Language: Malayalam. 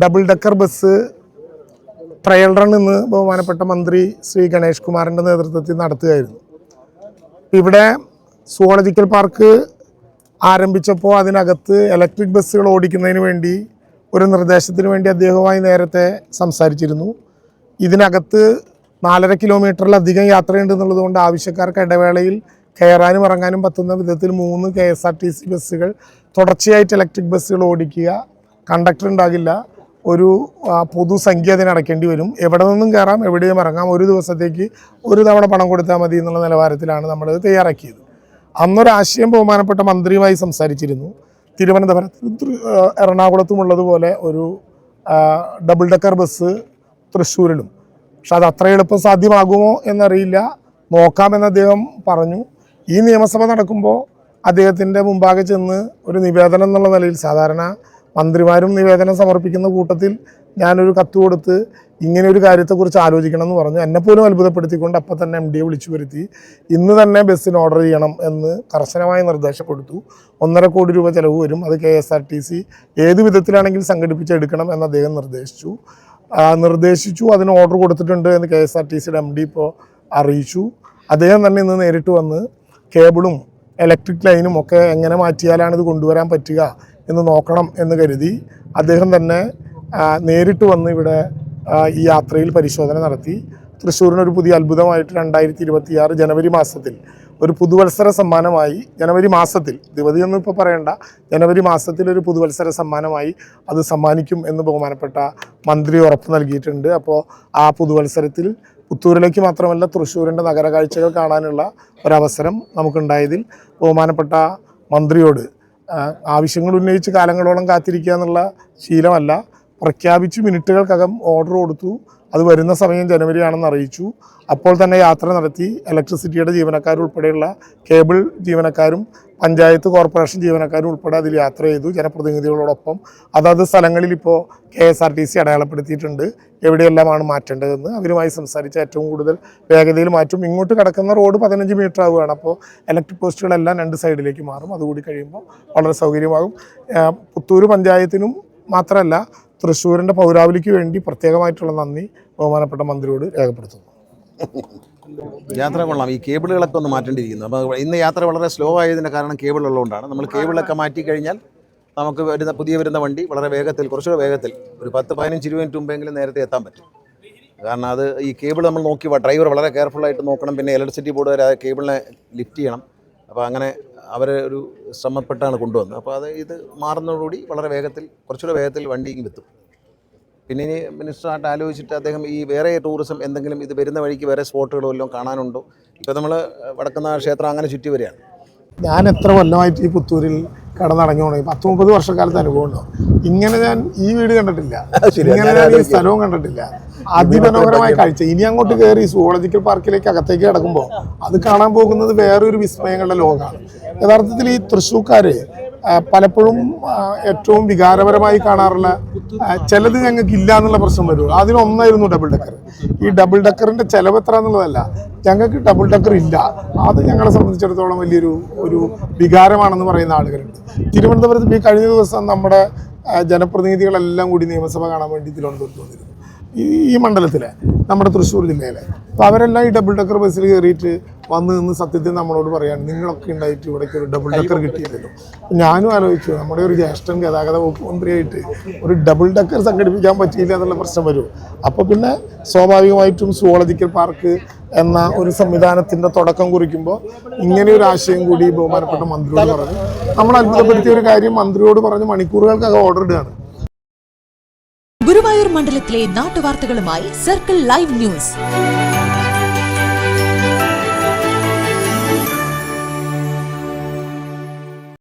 Double decker bus trial run ഇന്ന് ബഹുമാനപ്പെട്ട മന്ത്രി ശ്രീ ഗണേഷ് കുമാറിന്റെ നേതൃത്വത്തിൽ നടത്തുകയായിരുന്നു. ഇവിടെ സുവോളജിക്കൽ പാർക്ക് ആരംഭിച്ചപ്പോൾ അതിനകത്ത് ഇലക്ട്രിക് ബസ്സുകൾ ഓടിക്കുന്നതിന് വേണ്ടി ഒരു നിർദ്ദേശത്തിന് വേണ്ടി അദ്ദേഹവുമായി നേരത്തെ സംസാരിച്ചിരുന്നു. ഇതിനകത്ത് നാലര കിലോമീറ്ററിലധികം യാത്രയുണ്ട് എന്നുള്ളതുകൊണ്ട് ആവശ്യക്കാർക്ക് ഇടവേളയിൽ കയറാനും ഇറങ്ങാനും പറ്റുന്ന വിധത്തിൽ മൂന്ന് K S R T C ബസ്സുകൾ തുടർച്ചയായിട്ട് ഇലക്ട്രിക് ബസ്സുകൾ ഓടിക്കുക. കണ്ടക്ടർ ഉണ്ടാകില്ല. ഒരു പൊതു പൊതുസംഖ്യ അതിന് അടയ്ക്കേണ്ടി വരും. എവിടെ നിന്നും കയറാം എവിടെയും ഇറങ്ങാം ഒരു ദിവസത്തേക്ക് ഒരു തവണ പണം കൊടുത്താൽ മതി എന്നുള്ള നിലവാരത്തിലാണ് നമ്മളത് തയ്യാറാക്കിയത്. അന്നൊരാശയം ബഹുമാനപ്പെട്ട മന്ത്രിയുമായി സംസാരിച്ചിരുന്നു. തിരുവനന്തപുരത്ത് എറണാകുളത്തുമുള്ളതുപോലെ ഒരു ഡബിൾ ഡെക്കർ ബസ് തൃശ്ശൂരിലും. പക്ഷെ അത് അത്ര എളുപ്പം സാധ്യമാകുമോ എന്നറിയില്ല. നോക്കാമെന്ന് അദ്ദേഹം പറഞ്ഞു. ഈ നിയമസഭ നടക്കുമ്പോൾ അദ്ദേഹത്തിന്റെ മുമ്പാകെ ചെന്ന് ഒരു നിവേദനം എന്നുള്ള നിലയിൽ സാധാരണ മന്ത്രിമാരും നിവേദനം സമർപ്പിക്കുന്ന കൂട്ടത്തിൽ ഞാനൊരു കത്ത് കൊടുത്ത് ഇങ്ങനെ ഒരു കാര്യത്തെക്കുറിച്ച് ആലോചിക്കണം എന്ന് പറഞ്ഞു. എന്നെപ്പോലും അത്ഭുതപ്പെടുത്തിക്കൊണ്ട് അപ്പം തന്നെ എം ഡിയെ വിളിച്ചു വരുത്തി. ഇന്ന് തന്നെ ബസ്സിന് ഓർഡർ ചെയ്യണം എന്ന് കർശനമായി നിർദ്ദേശപ്പെടുത്തു. ഒന്നര കോടി രൂപ ചിലവ് വരും. അത് K S R T C ഏത് വിധത്തിലാണെങ്കിലും സംഘടിപ്പിച്ചെടുക്കണം എന്ന് അദ്ദേഹം നിർദ്ദേശിച്ചു. നിർദ്ദേശിച്ചു. അതിന് ഓർഡർ കൊടുത്തിട്ടുണ്ട് എന്ന് കെ എസ് ആർ ടി സിയുടെ എം ഡി ഇപ്പോൾ അറിയിച്ചു. അദ്ദേഹം തന്നെ ഇന്ന് നേരിട്ട് വന്ന് കേബിളും ഇലക്ട്രിക് ലൈനും ഒക്കെ എങ്ങനെ മാറ്റിയാലാണ് ഇത് കൊണ്ടുവരാൻ പറ്റുക എന്ന് നോക്കണം എന്ന് കരുതി അദ്ദേഹം തന്നെ നേരിട്ട് വന്ന് ഇവിടെ ഈ യാത്രയിൽ പരിശോധന നടത്തി. തൃശ്ശൂരിന് ഒരു പുതിയ അത്ഭുതമായിട്ട് രണ്ടായിരത്തി ഇരുപത്തിയാറ് ജനുവരി മാസത്തിൽ ഒരു പുതുവത്സര സമ്മാനമായി ജനുവരി മാസത്തിൽ ദിവതിയൊന്നും ഇപ്പോൾ പറയണ്ട ജനുവരി മാസത്തിൽ ഒരു പുതുവത്സര സമ്മാനമായി അത് സമ്മാനിക്കും എന്ന് ബഹുമാനപ്പെട്ട മന്ത്രി ഉറപ്പ് നൽകിയിട്ടുണ്ട്. അപ്പോൾ ആ പുതുവത്സരത്തിൽ പുത്തൂരിലേക്ക് മാത്രമല്ല തൃശ്ശൂരിന്റെ നഗര കാഴ്ചകൾ കാണാനുള്ള ഒരവസരം നമുക്കുണ്ടായതിൽ ബഹുമാനപ്പെട്ട മന്ത്രിയോട് ആവശ്യങ്ങൾ ഉന്നയിച്ച് കാലങ്ങളോളം കാത്തിരിക്കുക എന്നുള്ള ശീലമല്ല. പ്രഖ്യാപിച്ച് മിനിറ്റുകൾക്കകം ഓർഡർ കൊടുത്തു. അത് വരുന്ന സമയം ജനുവരി ആണെന്ന് അറിയിച്ചു. അപ്പോൾ തന്നെ യാത്ര നടത്തി ഇലക്ട്രിസിറ്റിയുടെ ജീവനക്കാരുൾപ്പെടെയുള്ള കേബിൾ ജീവനക്കാരും പഞ്ചായത്ത് കോർപ്പറേഷൻ ജീവനക്കാരും ഉൾപ്പെടെ അതിൽ യാത്ര ചെയ്തു ജനപ്രതിനിധികളോടൊപ്പം. അതാത് സ്ഥലങ്ങളിൽ ഇപ്പോൾ K S R T C അടയാളപ്പെടുത്തിയിട്ടുണ്ട്. എവിടെയെല്ലാമാണ് മാറ്റേണ്ടതെന്ന് അവരുമായി സംസാരിച്ച് ഏറ്റവും കൂടുതൽ വേഗതയിൽ മാറ്റും. ഇങ്ങോട്ട് കിടക്കുന്ന റോഡ് പതിനഞ്ച് മീറ്റർ ആവുകയാണ് അപ്പോൾ ഇലക്ട്രിക് പോസ്റ്റുകളെല്ലാം രണ്ട് സൈഡിലേക്ക് മാറും. അതുകൂടി കഴിയുമ്പോൾ വളരെ സൗകര്യമാകും. പുത്തൂർ പഞ്ചായത്തിനും മാത്രമല്ല തൃശ്ശൂരിന്റെ പൗരാവലിക്ക് വേണ്ടി പ്രത്യേകമായിട്ടുള്ള നന്ദി ബഹുമാനപ്പെട്ട മന്ത്രിയോട് രേഖപ്പെടുത്തുന്നു. യാത്ര കൊള്ളാം ഈ കേബിളുകളൊക്കെ ഒന്ന് മാറ്റേണ്ടിയിരിക്കുന്നു. അപ്പോൾ ഇന്ന് യാത്ര വളരെ സ്ലോ ആയതിന്റെ കാരണം കേബിൾ ഉള്ളതുകൊണ്ടാണ്. നമ്മൾ കേബിളൊക്കെ മാറ്റി കഴിഞ്ഞാൽ നമുക്ക് വരുന്ന പുതിയ വരുന്ന വണ്ടി വളരെ വേഗത്തിൽ കുറച്ചുകൂടെ വേഗത്തിൽ ഒരു പത്ത് പതിനഞ്ച് ഇരുപത് മിനിറ്റ് മുമ്പെങ്കിലും നേരത്തെ എത്താൻ പറ്റും. കാരണം അത് ഈ കേബിൾ നമ്മൾ നോക്കി ഡ്രൈവർ വളരെ കെയർഫുള്ളായിട്ട് നോക്കണം. പിന്നെ ഇലക്ട്രിസിറ്റി ബോർഡ് വരെ ആ കേബിളിനെ ലിഫ്റ്റ് ചെയ്യണം. അപ്പോൾ അങ്ങനെ അവർ ഒരു ശ്രമപ്പെട്ടാണ് കൊണ്ടുവന്നത്. അപ്പോൾ അത് ഇത് മാറുന്നതോടുകൂടി വളരെ വേഗത്തിൽ കുറച്ചുകൂടെ വേഗത്തിൽ വണ്ടി ഇങ്ങ് പിന്നെ ഇനി മിനിസ്റ്ററായിട്ട് ആലോചിച്ചിട്ട് അദ്ദേഹം ഈ വേറെ ടൂറിസം എന്തെങ്കിലും ഇത് വരുന്ന വഴിക്ക് വേറെ സ്പോട്ടുകളോ എല്ലാം കാണാനുണ്ടോ? ഇപ്പോൾ നമ്മൾ വടക്കുന്ന ക്ഷേത്രം അങ്ങനെ ചുറ്റി വരികയാണ്. ഞാൻ എത്ര കൊല്ലമായിട്ട് ഈ പുത്തൂരിൽ കടന്നടങ്ങി പോണേ. പത്ത് മുപ്പത് വർഷക്കാലത്ത് അനുഭവം ഉണ്ടോ? ഇങ്ങനെ ഞാൻ ഈ വീട് കണ്ടിട്ടില്ല. ഇങ്ങനെ ഞാൻ ഈ സ്ഥലവും കണ്ടിട്ടില്ല. അതിമനോഹരമായ കാഴ്ച. ഇനി അങ്ങോട്ട് കയറി സുവോളജിക്കൽ പാർക്കിലേക്ക് അകത്തേക്ക് കിടക്കുമ്പോൾ അത് കാണാൻ പോകുന്നത് വേറൊരു വിസ്മയങ്ങളുടെ ലോകമാണ്. യഥാർത്ഥത്തിൽ ഈ തൃശ്ശൂക്കാര് പലപ്പോഴും ഏറ്റവും വികാരപരമായി കാണാറുള്ള ചിലത് ഞങ്ങൾക്ക് ഇല്ല എന്നുള്ള പ്രശ്നം വരും. അതിനൊന്നായിരുന്നു ഡബിൾ ഡെക്കർ ഈ ഡബിൾ ഡെക്കറിന്റെ ചെലവ് എത്ര എന്നുള്ളതല്ല. ഞങ്ങൾക്ക് ഡബിൾ ഡെക്കർ ഇല്ല. അത് ഞങ്ങളെ സംബന്ധിച്ചിടത്തോളം വലിയൊരു ഒരു വികാരമാണെന്ന് പറയുന്ന ആളുകളുണ്ട്. തിരുവനന്തപുരത്ത് ഈ കഴിഞ്ഞ ദിവസം നമ്മുടെ ജനപ്രതിനിധികളെല്ലാം കൂടി നിയമസഭ കാണാൻ വേണ്ടി തിരുവനന്തപുരത്ത് വന്നിരുന്നു. ഈ മണ്ഡലത്തിലെ നമ്മുടെ തൃശ്ശൂർ ജില്ലയിലെ. അപ്പോൾ അവരെല്ലാം ഈ ഡബിൾ ഡെക്കർ ബസ്സിൽ കയറിയിട്ട് വന്ന് നിന്ന് സത്യത്തിൽ നമ്മളോട് പറയാണ് നിങ്ങളൊക്കെ ഉണ്ടായിട്ട് ഇവിടേക്ക് ഒരു ഡബിൾ ഡക്കർ കിട്ടിയില്ലല്ലോ ഞാനും ആലോചിച്ചു നമ്മുടെ ഒരു ജ്യേഷ്ഠൻ ഗതാഗത വകുപ്പ് മന്ത്രിയായിട്ട് ഒരു ഡബിൾ ഡക്കർ സംഘടിപ്പിക്കാൻ പറ്റിയില്ല എന്നുള്ള പ്രശ്നം വരും. അപ്പോൾ പിന്നെ സ്വാഭാവികമായിട്ടും സുവോളജിക്കൽ പാർക്ക് എന്ന ഒരു സംവിധാനത്തിന്റെ തുടക്കം കുറിക്കുമ്പോൾ ഇങ്ങനെ ഒരു ആശയം കൂടി ബഹുമാനപ്പെട്ട മന്ത്രിയോട് പറഞ്ഞു. നമ്മൾ അത്ഭുതപ്പെടുത്തിയ ഒരു കാര്യം മന്ത്രിയോട് പറഞ്ഞ് മണിക്കൂറുകൾക്കകം ഓർഡർ ഇടുകയാണ്. ഗുരുവായൂർ മണ്ഡലത്തിലെ നാട്ടുവാർത്തകളുമായി സർക്കിൾ ലൈവ് ന്യൂസ്.